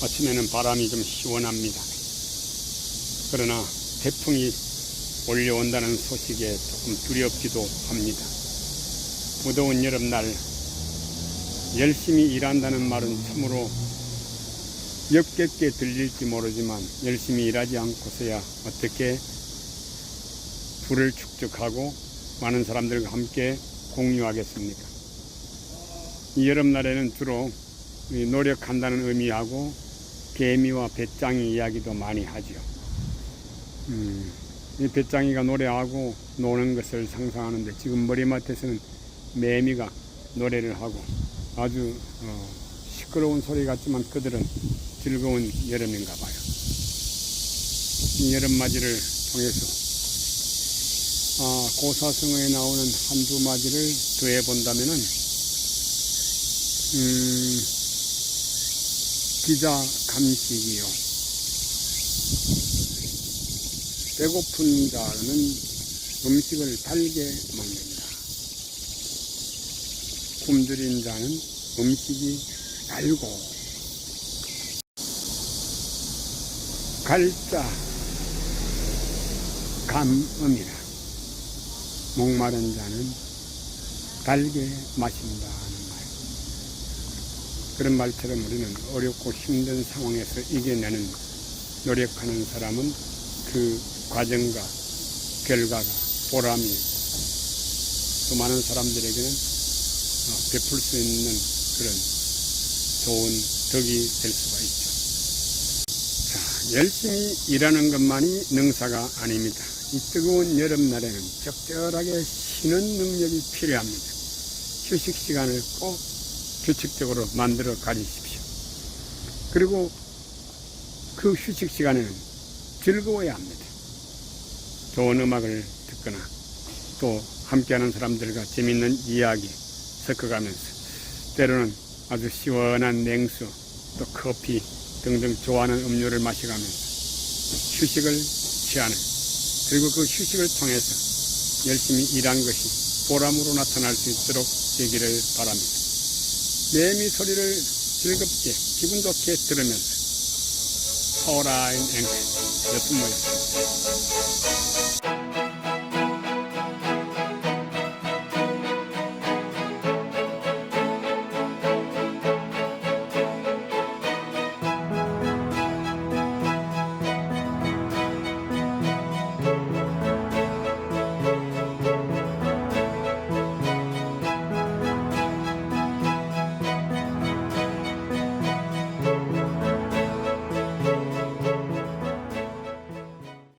아침에는 바람이 좀 시원합니다. 그러나 태풍이 몰려온다는 소식에 조금 두렵기도 합니다. 무더운 여름날 열심히 일한다는 말은 참으로 역겹게 들릴지 모르지만 열심히 일하지 않고서야 어떻게 불을 축적하고 많은 사람들과 함께 공유하겠습니까? 이 여름날에는 주로 이 노력한다는 의미하고 개미와 배짱이 이야기도 많이 하죠. 음, 이 배짱이가 노래하고 노는 것을 상상하는데 지금 머리맡에서는 매미가 노래를 하고 아주 어, 시끄러운 소리 같지만 그들은 즐거운 여름인가 봐요. 이 여름맞이를 통해서 아, 고사성어에 나오는 한두 마디를 더해 본다면은 음, 기자 감식이요. 배고픈 자는 음식을 달게 먹는다. 굶주린 자는 음식이 달고 갈자 감음이라 목마른 자는 달게 마신다. 그런 말처럼 우리는 어렵고 힘든 상황에서 이겨내는 노력하는 사람은 그 과정과 결과가 보람이 있고 또 많은 사람들에게는 어, 베풀 수 있는 그런 좋은 덕이 될 수가 있죠. 자, 열심히 일하는 것만이 능사가 아닙니다. 이 뜨거운 여름날에는 적절하게 쉬는 능력이 필요합니다. 휴식 시간을 꼭 규칙적으로 만들어 가지십시오. 그리고 그 휴식 시간에는 즐거워야 합니다. 좋은 음악을 듣거나 또 함께하는 사람들과 재밌는 이야기 섞어가면서 때로는 아주 시원한 냉수 또 커피 등등 좋아하는 음료를 마셔가면서 휴식을 취하는 그리고 그 휴식을 통해서 열심히 일한 것이 보람으로 나타날 수 있도록 되기를 바랍니다. 매미 소리를 즐겁게 기분 좋게 들으면서 파워라인 앵크 여순모였습니다.